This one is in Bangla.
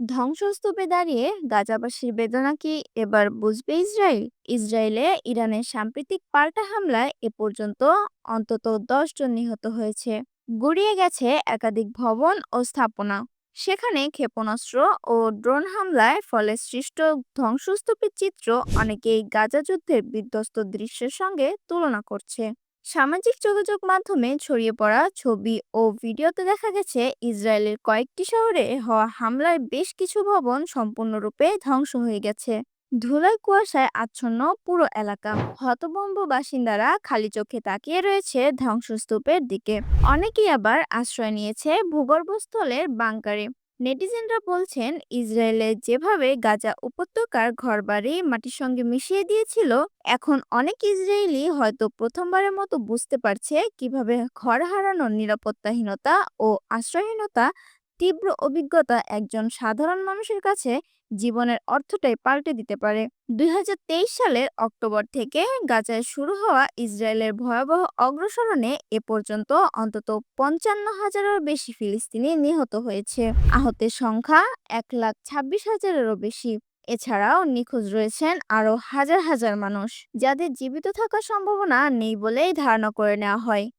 ধ্বংসস্তূপে দাঁড়িয়ে গাজাবাসীর বেদনা কি এবার বুঝবে ইসরায়েল ইসরায়েলে ইরানের সাম্প্রতিক পাল্টা হামলায় এ পর্যন্ত অন্তত দশ জন নিহত হয়েছে। গুড়িয়ে গেছে একাধিক ভবন ও স্থাপনা। সেখানে ক্ষেপণাস্ত্র ও ড্রোন হামলায় ফলে সৃষ্ট ধ্বংসস্তূপের চিত্র অনেকেই গাজা যুদ্ধের বিধ্বস্ত দৃশ্যের সঙ্গে তুলনা করছে। সামাজিক যোগাযোগ মাধ্যমে ছড়িয়ে পড়া ছবি ও ভিডিওতে দেখা গেছে, ইসরায়েলের কয়েকটি শহরে হওয়া হামলায় বেশ কিছু ভবন সম্পূর্ণরূপে ধ্বংস হয়ে গেছে। ধুলায় কুয়াশায় আচ্ছন্ন পুরো এলাকা। হতভম্ব বাসিন্দারা খালি চোখে তাকিয়ে রয়েছে ধ্বংসস্তূপের দিকে। অনেকেই আবার আশ্রয় নিয়েছে ভূগর্ভস্থলের বাংকারে নেটিজেনরা বলছেন, ইসরায়েলে যেভাবে গাজা উপত্যকার ঘরবাড়ি মাটির সঙ্গে মিশিয়ে দিয়েছিল, এখন অনেক ইসরায়েলি হয়তো প্রথমবারের মতো বুঝতে পারছে কীভাবে ঘর হারানোর নিরাপত্তাহীনতা ও আশ্রয়হীনতা তীব্র অভিজ্ঞতা একজন সাধারণ মানুষের কাছে জীবনের অর্থটাই পাল্টে দিতে পারে। দু হাজার তেইশ সালের অক্টোবর থেকে গাজায় শুরু হওয়া ইসরায়েলের ভয়াবহ অগ্রসরণে এ পর্যন্ত অন্তত পঞ্চান্ন হাজারেরও বেশি ফিলিস্তিনি নিহত হয়েছে। আহতের সংখ্যা এক লাখ ছাব্বিশ হাজারেরও বেশি। এছাড়াও নিখোঁজ রয়েছেন আরও হাজার হাজার মানুষ। যাদের জীবিত থাকার সম্ভাবনা নেই বলেই ধারণা করে নেওয়া হয়।